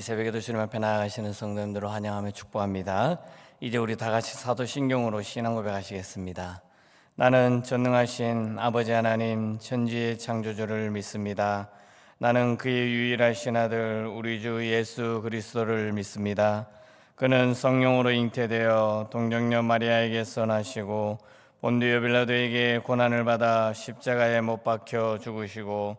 이 새벽에도 주님 앞에 나아가시는 성도님들을 환영하며 축복합니다. 이제 우리 다 같이 사도신경으로 신앙 고백하시겠습니다. 나는 전능하신 아버지 하나님 천지의 창조주를 믿습니다. 나는 그의 유일하신 아들 우리 주 예수 그리스도를 믿습니다. 그는 성령으로 잉태되어 동정녀 마리아에게서 나시고 본디오 빌라도에게 고난을 받아 십자가에 못 박혀 죽으시고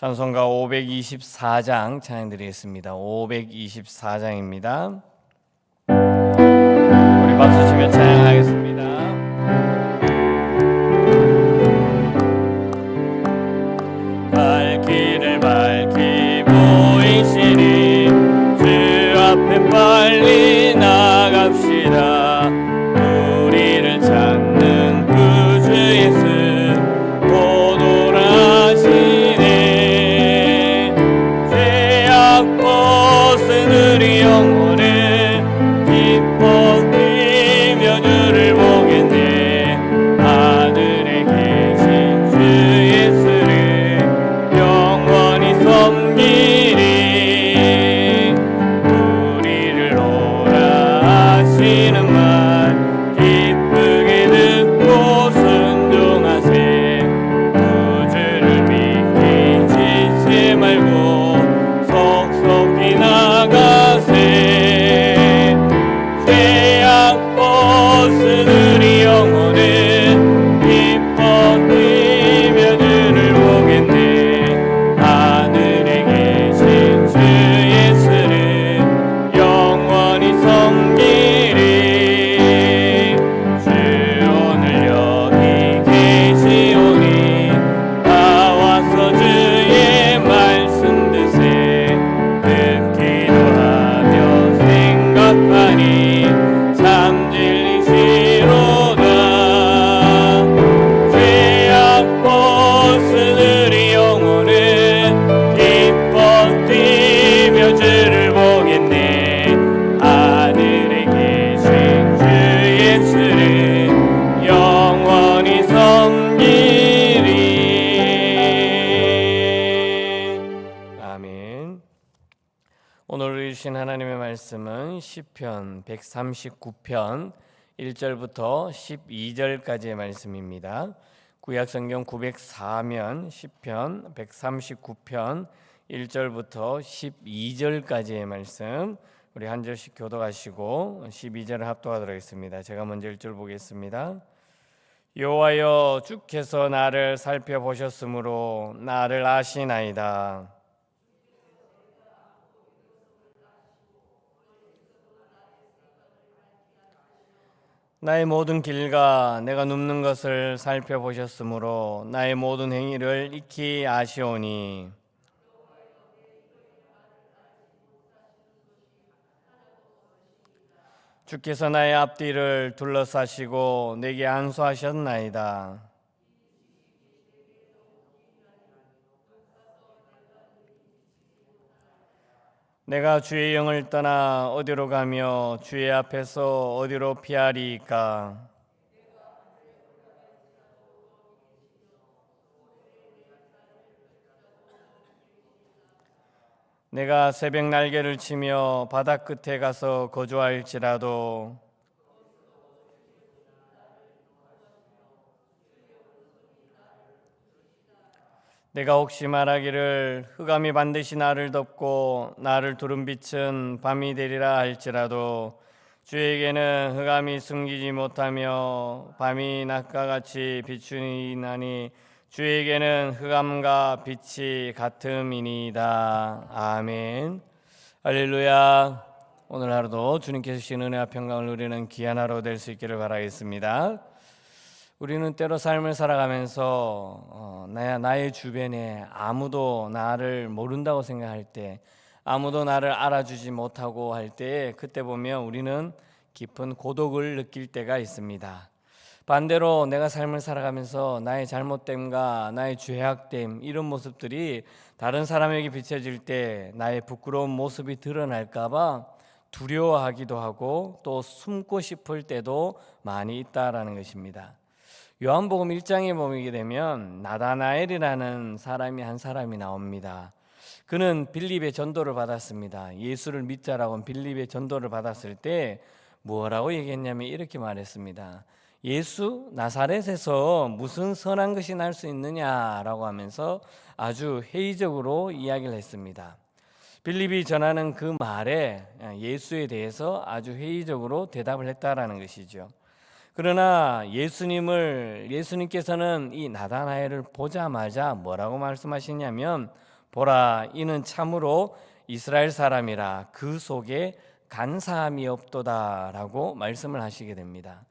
찬송가 524장 찬양드리겠습니다. 524장입니다. 우리 박수 치며 찬양하겠습니다. 발길을 밝히고 이시니 주 앞에 빨리 나 139편 1절부터 12절까지의 말씀입니다. 구약 성경 904면 시편 139편 1절부터 12절까지의 말씀 우리 한 절씩 교도하시고 12절을 합독하도록 하겠습니다. 제가 먼저 1절 보겠습니다. 여호와여 주께서 나를 살펴보셨으므로 나를 아시나이다. 나의 모든 길과 내가 눕는 것을 살펴보셨으므로 나의 모든 행위를 익히 아시오니 주께서 나의 앞뒤를 둘러싸시고 내게 안수하셨나이다. 내가 주의 영을 떠나 어디로 가며 주의 앞에서 어디로 피하리까? 내가 새벽 날개를 치며 바다 끝에 가서 거주할지라도 내가 혹시 말하기를 흑암이 반드시 나를 덮고 나를 두른 빛은 밤이 되리라 할지라도 주에게는 흑암이 숨기지 못하며 밤이 낮과 같이 비추니나니 주에게는 흑암과 빛이 같음이니이다. 아멘. 할렐루야. 오늘 하루도 주님께서 주신 은혜와 평강을 누리는 귀한 하루 될 수 있기를 바라겠습니다. 우리는 때로 삶을 살아가면서 어, 나, 나의 주변에 아무도 나를 모른다고 생각할 때 아무도 나를 알아주지 못하고 할때 그때 보면 우리는 깊은 고독을 느낄 때가 있습니다. 반대로 내가 삶을 살아가면서 나의 잘못됨과 나의 죄악됨 이런 모습들이 다른 사람에게 비춰질 때 나의 부끄러운 모습이 드러날까봐 두려워하기도 하고 또 숨고 싶을 때도 많이 있다라는 것입니다. 요한복음 1장에 보게 되면 나다나엘이라는 사람이 한 사람이 나옵니다. 그는 빌립의 전도를 받았습니다. 예수를 믿자라고 빌립의 전도를 받았을 때 뭐라고 얘기했냐면 이렇게 말했습니다. 예수 나사렛에서 무슨 선한 것이 날 수 있느냐라고 하면서 아주 회의적으로 이야기를 했습니다. 빌립이 전하는 그 말에 예수에 대해서 아주 회의적으로 대답을 했다라는 것이죠. 그러나 예수님을 예수님께서는 이 나다나엘을 보자마자 뭐라고 말씀하시냐면 보라 이는 참으로 이스라엘 사람이라 그 속에 간사함이 없도다라고 말씀을 하시게 됩니다.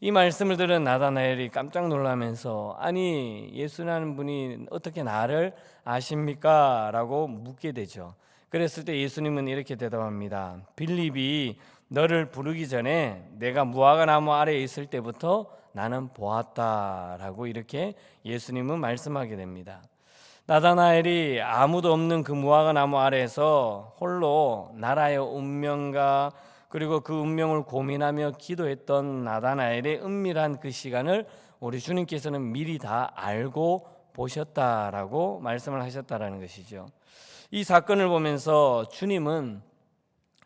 이 말씀을 들은 나다나엘이 깜짝 놀라면서 아니 예수라는 분이 어떻게 나를 아십니까? 라고 묻게 되죠. 그랬을 때 예수님은 이렇게 대답합니다. 빌립이 너를 부르기 전에 내가 무화과 나무 아래에 있을 때부터 나는 보았다라고 이렇게 예수님은 말씀하게 됩니다. 나다나엘이 아무도 없는 그 무화과 나무 아래에서 홀로 나라의 운명과 그리고 그 운명을 고민하며 기도했던 나다나엘의 은밀한 그 시간을 우리 주님께서는 미리 다 알고 보셨다라고 말씀을 하셨다라는 것이죠. 이 사건을 보면서 주님은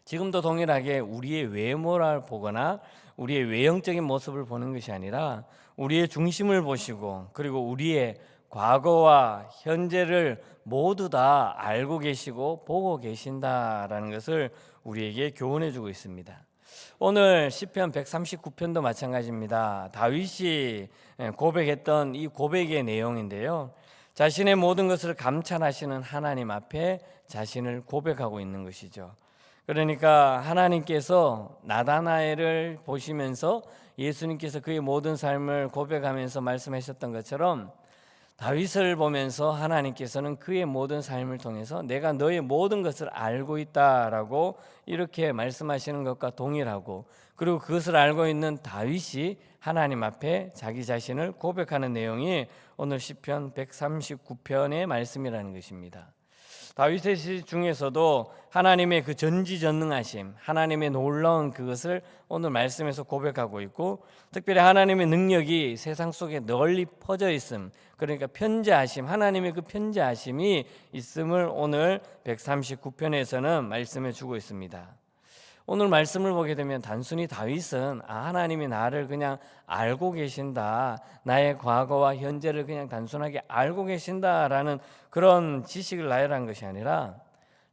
지금도 동일하게 우리의 외모를 보거나 우리의 외형적인 모습을 보는 것이 아니라 우리의 중심을 보시고 그리고 우리의 과거와 현재를 모두 다 알고 계시고 보고 계신다라는 것을 우리에게 교훈해 주고 있습니다. 오늘 시편 139편도 마찬가지입니다. 다윗이 고백했던 이 고백의 내용인데요. 자신의 모든 것을 감찰하시는 하나님 앞에 자신을 고백하고 있는 것이죠. 그러니까 하나님께서 나다나엘을 보시면서 예수님께서 그의 모든 삶을 고백하면서 말씀하셨던 것처럼 다윗을 보면서 하나님께서는 그의 모든 삶을 통해서 내가 너의 모든 것을 알고 있다라고 이렇게 말씀하시는 것과 동일하고 그리고 그것을 알고 있는 다윗이 하나님 앞에 자기 자신을 고백하는 내용이 오늘 시편 139편의 말씀이라는 것입니다. 다윗의 시 중에서도 하나님의 그 전지전능하심, 하나님의 놀라운 그것을 오늘 말씀에서 고백하고 있고 특별히 하나님의 능력이 세상 속에 널리 퍼져 있음. 그러니까 편재하심, 하나님의 그 편재하심이 있음을 오늘 139편에서는 말씀해 주고 있습니다. 오늘 말씀을 보게 되면 단순히 다윗은 아, 하나님이 나를 그냥 알고 계신다. 나의 과거와 현재를 그냥 단순하게 알고 계신다라는 그런 지식을 나열한 것이 아니라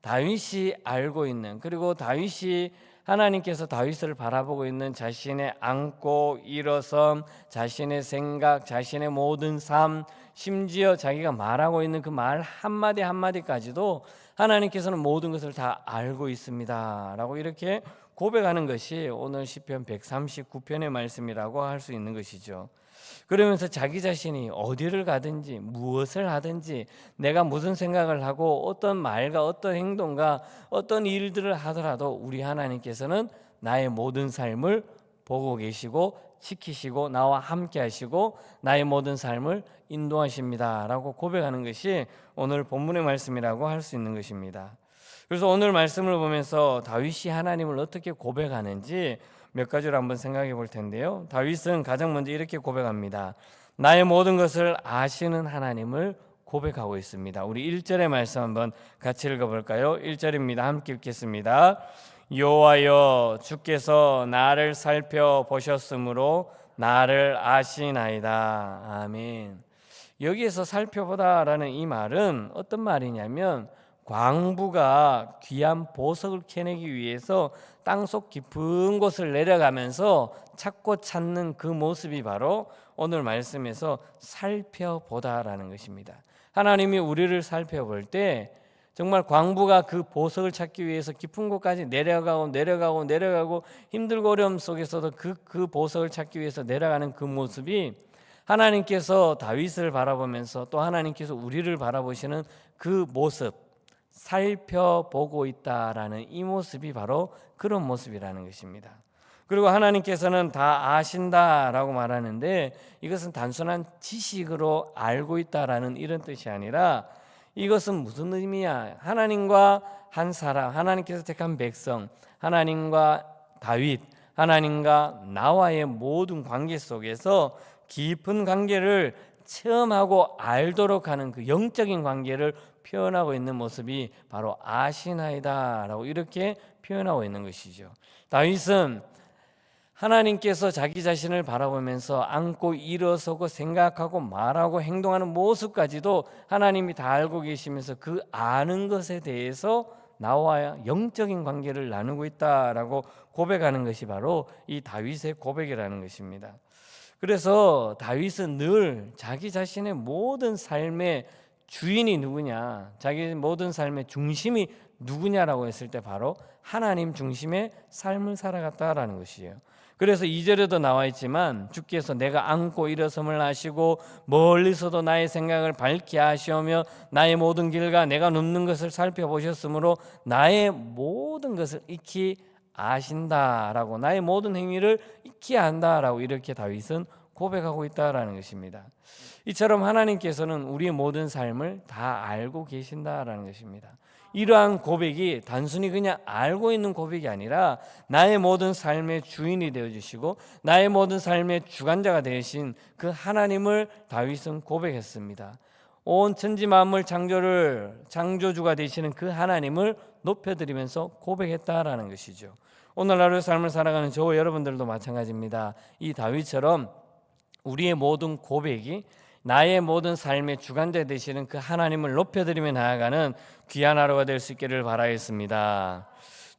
다윗이 알고 있는 그리고 다윗이 하나님께서 다윗을 바라보고 있는 자신의 안고 일어섬, 자신의 생각, 자신의 모든 삶, 심지어 자기가 말하고 있는 그 말 한마디 한마디까지도 하나님께서는 모든 것을 다 알고 있습니다라고 이렇게 고백하는 것이 오늘 시편 139편의 말씀이라고 할 수 있는 것이죠. 그러면서 자기 자신이 어디를 가든지 무엇을 하든지 내가 무슨 생각을 하고 어떤 말과 어떤 행동과 어떤 일들을 하더라도 우리 하나님께서는 나의 모든 삶을 보고 계시고 지키시고 나와 함께 하시고 나의 모든 삶을 인도하십니다라고 고백하는 것이 오늘 본문의 말씀이라고 할 수 있는 것입니다. 그래서 오늘 말씀을 보면서 다윗이 하나님을 어떻게 고백하는지 몇 가지로 한번 생각해 볼 텐데요. 다윗은 가장 먼저 이렇게 고백합니다. 나의 모든 것을 아시는 하나님을 고백하고 있습니다. 우리 1절의 말씀 한번 같이 읽어 볼까요? 1절입니다. 함께 읽겠습니다. 여호와여 주께서 나를 살펴 보셨으므로 나를 아시나이다. 아멘. 여기에서 살펴보다라는 이 말은 어떤 말이냐면 광부가 귀한 보석을 캐내기 위해서 땅속 깊은 곳을 내려가면서 찾고 찾는 그 모습이 바로 오늘 말씀에서 살펴보다라는 것입니다. 하나님이 우리를 살펴볼 때 정말 광부가 그 보석을 찾기 위해서 깊은 곳까지 내려가고 내려가고 내려가고 힘들고 어려움 속에서도 그, 그 보석을 찾기 위해서 내려가는 그 모습이 하나님께서 다윗을 바라보면서 또 하나님께서 우리를 바라보시는 그 모습 살펴보고 있다라는 이 모습이 바로 그런 모습이라는 것입니다. 그리고 하나님께서는 다 아신다라고 말하는데 이것은 단순한 지식으로 알고 있다라는 이런 뜻이 아니라 이것은 무슨 의미야? 하나님과 한 사람, 하나님께서 택한 백성, 하나님과 다윗, 하나님과 나와의 모든 관계 속에서 깊은 관계를 체험하고 알도록 하는 그 영적인 관계를 표현하고 있는 모습이 바로 아시나이다라고 이렇게 표현하고 있는 것이죠. 다윗은 하나님께서 자기 자신을 바라보면서 안고 일어서고 생각하고 말하고 행동하는 모습까지도 하나님이 다 알고 계시면서 그 아는 것에 대해서 나와 영적인 관계를 나누고 있다라고 고백하는 것이 바로 이 다윗의 고백이라는 것입니다. 그래서 다윗은 늘 자기 자신의 모든 삶의 주인이 누구냐, 자기 모든 삶의 중심이 누구냐라고 했을 때 바로 하나님 중심의 삶을 살아갔다라는 것이에요. 그래서 이절에도 나와 있지만 주께서 내가 안고 일어섬을 아시고 멀리서도 나의 생각을 밝게 하시오며 나의 모든 길과 내가 눕는 것을 살펴보셨으므로 나의 모든 것을 익히 아신다라고 나의 모든 행위를 익히 안다라고 이렇게 다윗은 고백하고 있다라는 것입니다. 이처럼 하나님께서는 우리의 모든 삶을 다 알고 계신다라는 것입니다. 이러한 고백이 단순히 그냥 알고 있는 고백이 아니라 나의 모든 삶의 주인이 되어 주시고 나의 모든 삶의 주관자가 되신 그 하나님을 다윗은 고백했습니다. 온 천지 만물 창조를 창조주가 되시는 그 하나님을 높여드리면서 고백했다라는 것이죠. 오늘 하루의 삶을 살아가는 저와 여러분들도 마찬가지입니다. 이 다윗처럼 우리의 모든 고백이 나의 모든 삶의 주관자 되시는 그 하나님을 높여드리며 나아가는 귀한 하루가 될 수 있기를 바라겠습니다.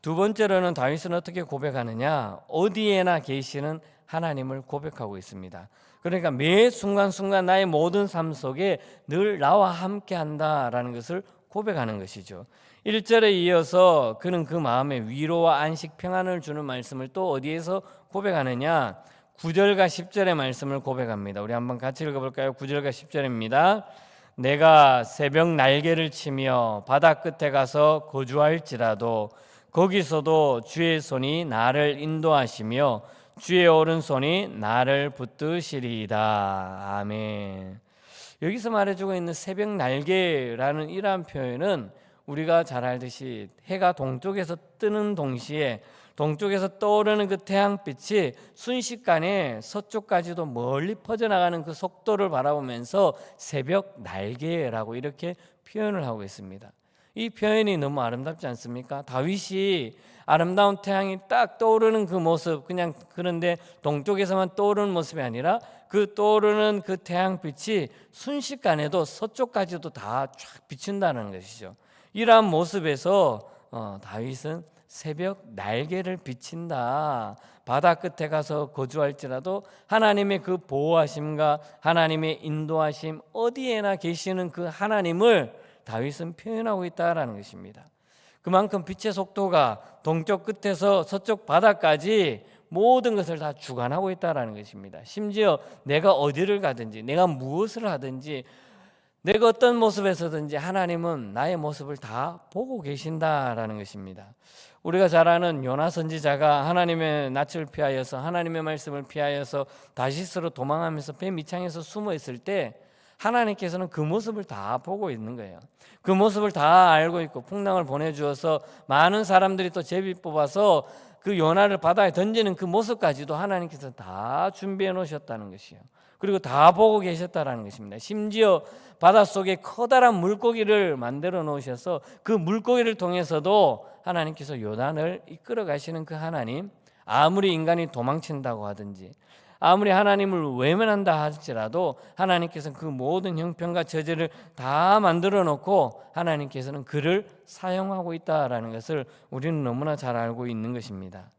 두 번째로는 다윗은 어떻게 고백하느냐? 어디에나 계시는 하나님을 고백하고 있습니다. 그러니까 매 순간순간 나의 모든 삶 속에 늘 나와 함께 한다라는 것을 고백하는 것이죠. 1절에 이어서 그는 그 마음에 위로와 안식 평안을 주는 말씀을 또 어디에서 고백하느냐? 9절과 10절의 말씀을 고백합니다. 우리 한번 같이 읽어볼까요? 9절과 10절입니다. 내가 새벽 날개를 치며 바다 끝에 가서 거주할지라도 거기서도 주의 손이 나를 인도하시며 주의 오른손이 나를 붙드시리이다. 아멘. 여기서 말해주고 있는 새벽 날개라는 이러한 표현은 우리가 잘 알듯이 해가 동쪽에서 뜨는 동시에 동쪽에서 떠오르는 그 태양빛이 순식간에 서쪽까지도 멀리 퍼져나가는 그 속도를 바라보면서 새벽 날개라고 이렇게 표현을 하고 있습니다. 이 표현이 너무 아름답지 않습니까? 다윗이 아름다운 태양이 딱 떠오르는 그 모습 그냥 그런데 동쪽에서만 떠오르는 모습이 아니라 그 떠오르는 그 태양빛이 순식간에도 서쪽까지도 다 쫙 비춘다는 것이죠. 이러한 모습에서 어, 다윗은 새벽 날개를 비친다. 바다 끝에 가서 거주할지라도 하나님의 그 보호하심과 하나님의 인도하심 어디에나 계시는 그 하나님을 다윗은 표현하고 있다라는 것입니다. 그만큼 빛의 속도가 동쪽 끝에서 서쪽 바다까지 모든 것을 다 주관하고 있다라는 것입니다. 심지어 내가 어디를 가든지 내가 무엇을 하든지 내가 어떤 모습에서든지 하나님은 나의 모습을 다 보고 계신다라는 것입니다. 우리가 잘 아는 요나 선지자가 하나님의 낯을 피하여서 하나님의 말씀을 피하여서 다시스로 도망하면서 배 밑창에서 숨어 있을 때 하나님께서는 그 모습을 다 보고 있는 거예요. 그 모습을 다 알고 있고 풍랑을 보내주어서 많은 사람들이 또 제비 뽑아서 그 요나를 바다에 던지는 그 모습까지도 하나님께서 다 준비해 놓으셨다는 것이요. 그리고 다 보고 계셨다라는 것입니다. 심지어 바닷속에 커다란 물고기를 만들어 놓으셔서 그 물고기를 통해서도 하나님께서 요단을 이끌어 가시는 그 하나님 아무리 인간이 도망친다고 하든지 아무리 하나님을 외면한다 할지라도 하나님께서는 그 모든 형편과 저지를 다 만들어 놓고 하나님께서는 그를 사용하고 있다라는 것을 우리는 너무나 잘 알고 있는 것입니다.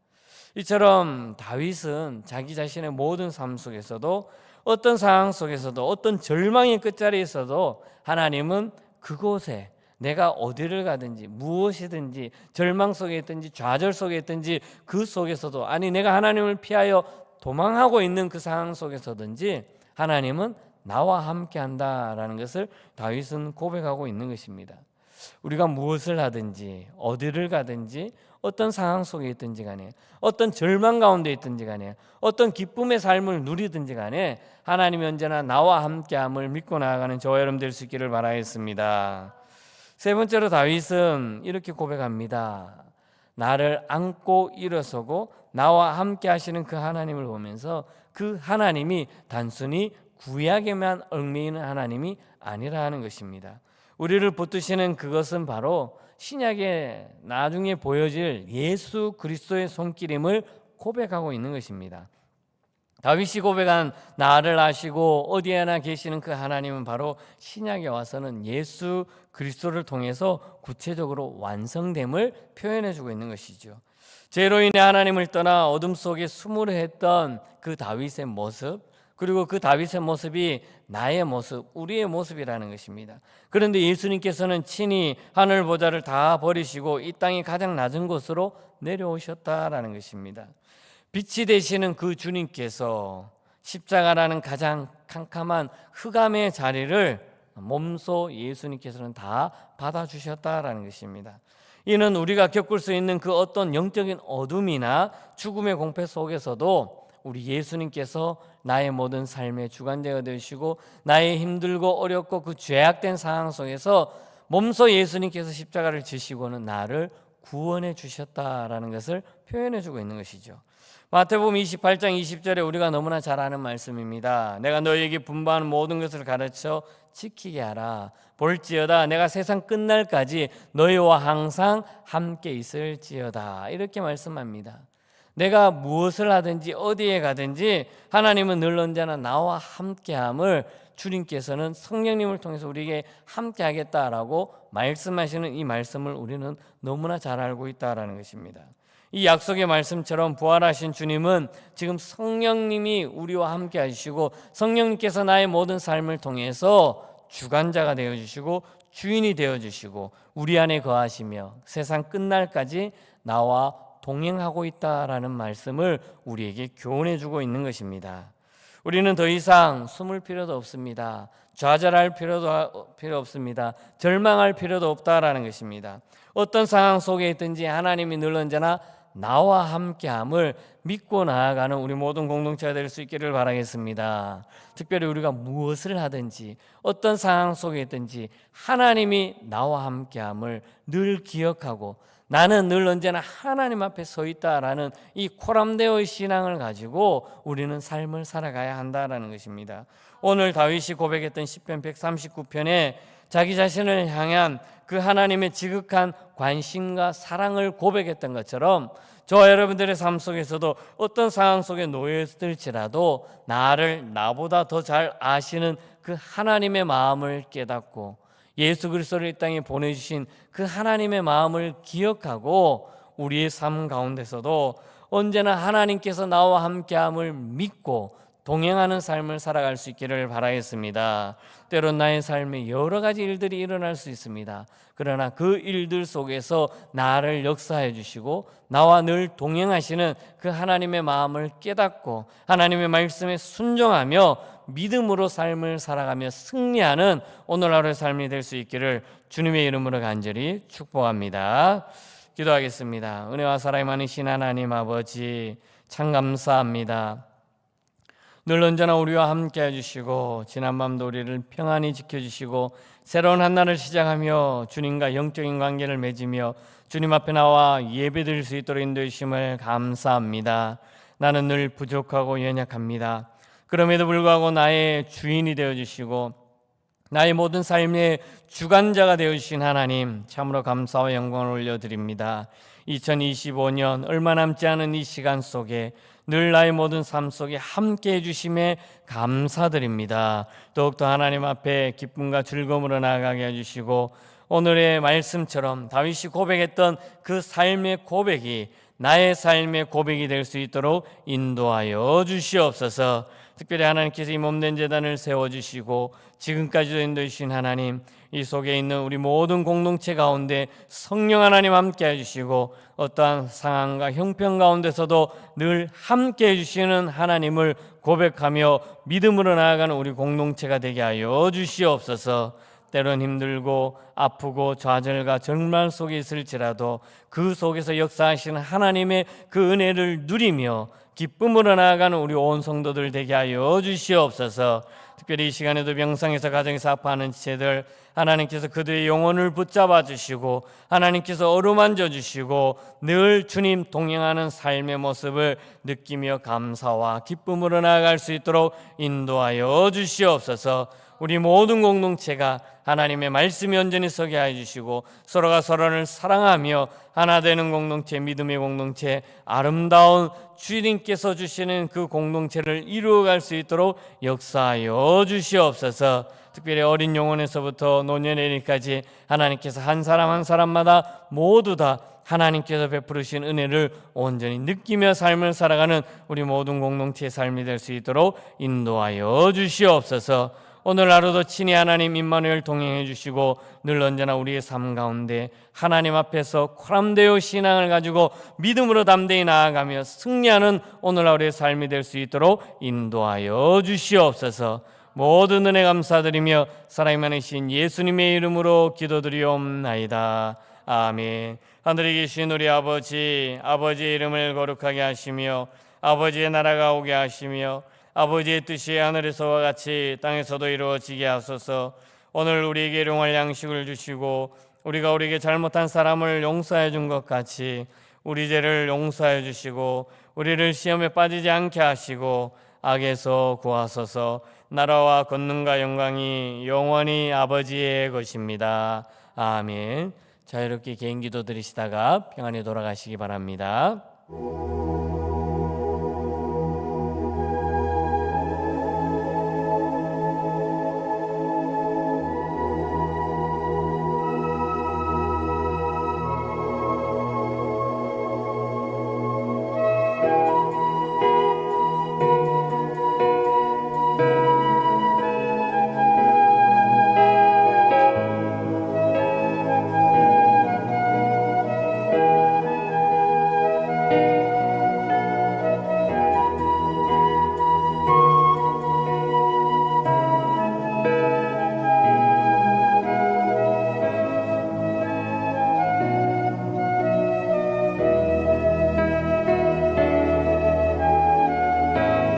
이처럼 다윗은 자기 자신의 모든 삶 속에서도 어떤 상황 속에서도 어떤 절망의 끝자리에 있어도 하나님은 그곳에 내가 어디를 가든지 무엇이든지 절망 속에 있든지 좌절 속에 있든지 그 속에서도 아니 내가 하나님을 피하여 도망하고 있는 그 상황 속에서든지 하나님은 나와 함께 한다라는 것을 다윗은 고백하고 있는 것입니다. 우리가 무엇을 하든지 어디를 가든지 어떤 상황 속에 있든지 간에 어떤 절망 가운데 있든지 간에 어떤 기쁨의 삶을 누리든지 간에 하나님이 언제나 나와 함께함을 믿고 나아가는 저와 여러분 될 수 있기를 바라겠습니다. 세 번째로 다윗은 이렇게 고백합니다. 나를 안고 일어서고 나와 함께 하시는 그 하나님을 보면서 그 하나님이 단순히 구약에만 얽매이는 하나님이 아니라 하는 것입니다. 우리를 붙드시는 그것은 바로 신약에 나중에 보여질 예수 그리스도의 손길임을 고백하고 있는 것입니다. 다윗이 고백한 나를 아시고 어디에나 계시는 그 하나님은 바로 신약에 와서는 예수 그리스도를 통해서 구체적으로 완성됨을 표현해 주고 있는 것이죠. 죄로 인해 하나님을 떠나 어둠 속에 숨으려 했던 그 다윗의 모습 그리고 그 다윗의 모습이 나의 모습, 우리의 모습이라는 것입니다. 그런데 예수님께서는 친히 하늘 보좌를 다 버리시고 이 땅의 가장 낮은 곳으로 내려오셨다라는 것입니다. 빛이 되시는 그 주님께서 십자가라는 가장 캄캄한 흑암의 자리를 몸소 예수님께서는 다 받아주셨다라는 것입니다. 이는 우리가 겪을 수 있는 그 어떤 영적인 어둠이나 죽음의 공포 속에서도 우리 예수님께서 나의 모든 삶의 주관자가 되시고 나의 힘들고 어렵고 그 죄악된 상황 속에서 몸소 예수님께서 십자가를 지시고는 나를 구원해 주셨다라는 것을 표현해 주고 있는 것이죠. 마태복음 28장 20절에 우리가 너무나 잘 아는 말씀입니다. 내가 너에게 분부하는 모든 것을 가르쳐 지키게 하라. 볼지어다 내가 세상 끝날까지 너희와 항상 함께 있을지어다. 이렇게 말씀합니다. 내가 무엇을 하든지 어디에 가든지 하나님은 늘 언제나 나와 함께함을 주님께서는 성령님을 통해서 우리에게 함께하겠다라고 말씀하시는 이 말씀을 우리는 너무나 잘 알고 있다라는 것입니다. 이 약속의 말씀처럼 부활하신 주님은 지금 성령님이 우리와 함께 하시고 성령님께서 나의 모든 삶을 통해서 주관자가 되어 주시고 주인이 되어 주시고 우리 안에 거하시며 세상 끝날까지 나와 동행하고 있다라는 말씀을 우리에게 교훈해 주고 있는 것입니다. 우리는 더 이상 숨을 필요도 없습니다. 좌절할 필요도 필요 없습니다. 절망할 필요도 없다라는 것입니다. 어떤 상황 속에 있든지 하나님이 늘 언제나 나와 함께함을 믿고 나아가는 우리 모든 공동체가 될 수 있기를 바라겠습니다. 특별히 우리가 무엇을 하든지 어떤 상황 속에 있든지 하나님이 나와 함께함을 늘 기억하고 나는 늘 언제나 하나님 앞에 서 있다라는 이 코람데오의 신앙을 가지고 우리는 삶을 살아가야 한다라는 것입니다. 오늘 다윗이 고백했던 시편 139편에 자기 자신을 향한 그 하나님의 지극한 관심과 사랑을 고백했던 것처럼 저와 여러분들의 삶 속에서도 어떤 상황 속에 놓여 있을지라도 나를 나보다 더 잘 아시는 그 하나님의 마음을 깨닫고 예수 그리스도를 이 땅에 보내주신 그 하나님의 마음을 기억하고 우리의 삶 가운데서도 언제나 하나님께서 나와 함께함을 믿고 동행하는 삶을 살아갈 수 있기를 바라겠습니다. 때론 나의 삶에 여러 가지 일들이 일어날 수 있습니다. 그러나 그 일들 속에서 나를 역사해 주시고 나와 늘 동행하시는 그 하나님의 마음을 깨닫고 하나님의 말씀에 순종하며 믿음으로 삶을 살아가며 승리하는 오늘 하루의 삶이 될 수 있기를 주님의 이름으로 간절히 축복합니다. 기도하겠습니다. 은혜와 사랑이 많으신 하나님 아버지 참 감사합니다. 늘 언제나 우리와 함께 해주시고 지난 밤도 우리를 평안히 지켜주시고 새로운 한 날을 시작하며 주님과 영적인 관계를 맺으며 주님 앞에 나와 예배드릴 수 있도록 인도해 주심을 감사합니다. 나는 늘 부족하고 연약합니다. 그럼에도 불구하고 나의 주인이 되어 주시고 나의 모든 삶의 주관자가 되어 주신 하나님 참으로 감사와 영광을 올려 드립니다. 2025년 얼마 남지 않은 이 시간 속에 늘 나의 모든 삶 속에 함께 해주심에 감사드립니다. 더욱더 하나님 앞에 기쁨과 즐거움으로 나아가게 해주시고 오늘의 말씀처럼 다윗이 고백했던 그 삶의 고백이 나의 삶의 고백이 될 수 있도록 인도하여 주시옵소서. 특별히 하나님께서 이 몸된 재단을 세워주시고 지금까지도 인도해 주신 하나님 이 속에 있는 우리 모든 공동체 가운데 성령 하나님 함께 해주시고 어떠한 상황과 형편 가운데서도 늘 함께 해주시는 하나님을 고백하며 믿음으로 나아가는 우리 공동체가 되게 하여 주시옵소서 때론 힘들고 아프고 좌절과 절망 속에 있을지라도 그 속에서 역사하시는 하나님의 그 은혜를 누리며 기쁨으로 나아가는 우리 온 성도들 되게 하여 주시옵소서. 특별히 이 시간에도 병상에서 가정에서 아파하는 지체들 하나님께서 그들의 영혼을 붙잡아 주시고 하나님께서 어루만져 주시고 늘 주님 동행하는 삶의 모습을 느끼며 감사와 기쁨으로 나아갈 수 있도록 인도하여 주시옵소서. 우리 모든 공동체가 하나님의 말씀이 온전히 서게 하여 주시고 서로가 서로를 사랑하며 하나 되는 공동체, 믿음의 공동체, 아름다운 주님께서 주시는 그 공동체를 이루어갈 수 있도록 역사하여 주시옵소서. 특별히 어린 영혼에서부터 노년에까지 하나님께서 한 사람 한 사람마다 모두 다 하나님께서 베푸르신 은혜를 온전히 느끼며 삶을 살아가는 우리 모든 공동체의 삶이 될 수 있도록 인도하여 주시옵소서. 오늘 하루도 친히 하나님 임마누엘 동행해 주시고 늘 언제나 우리의 삶 가운데 하나님 앞에서 코람되어 신앙을 가지고 믿음으로 담대히 나아가며 승리하는 오늘 하루의 삶이 될 수 있도록 인도하여 주시옵소서. 모든 은혜 감사드리며 사랑이 많으신 예수님의 이름으로 기도드리옵나이다. 아멘. 하늘에 계신 우리 아버지, 아버지의 이름을 거룩하게 하시며 아버지의 나라가 오게 하시며 아버지의 뜻이 하늘에서와 같이 땅에서도 이루어지게 하소서. 오늘 우리에게 일용할 양식을 주시고 우리가 우리에게 잘못한 사람을 용서해 준 것 같이 우리 죄를 용서해 주시고 우리를 시험에 빠지지 않게 하시고 악에서 구하소서. 나라와 권능과 영광이 영원히 아버지의 것입니다. 아멘. 자유롭게 개인 기도 드리시다가 평안히 돌아가시기 바랍니다.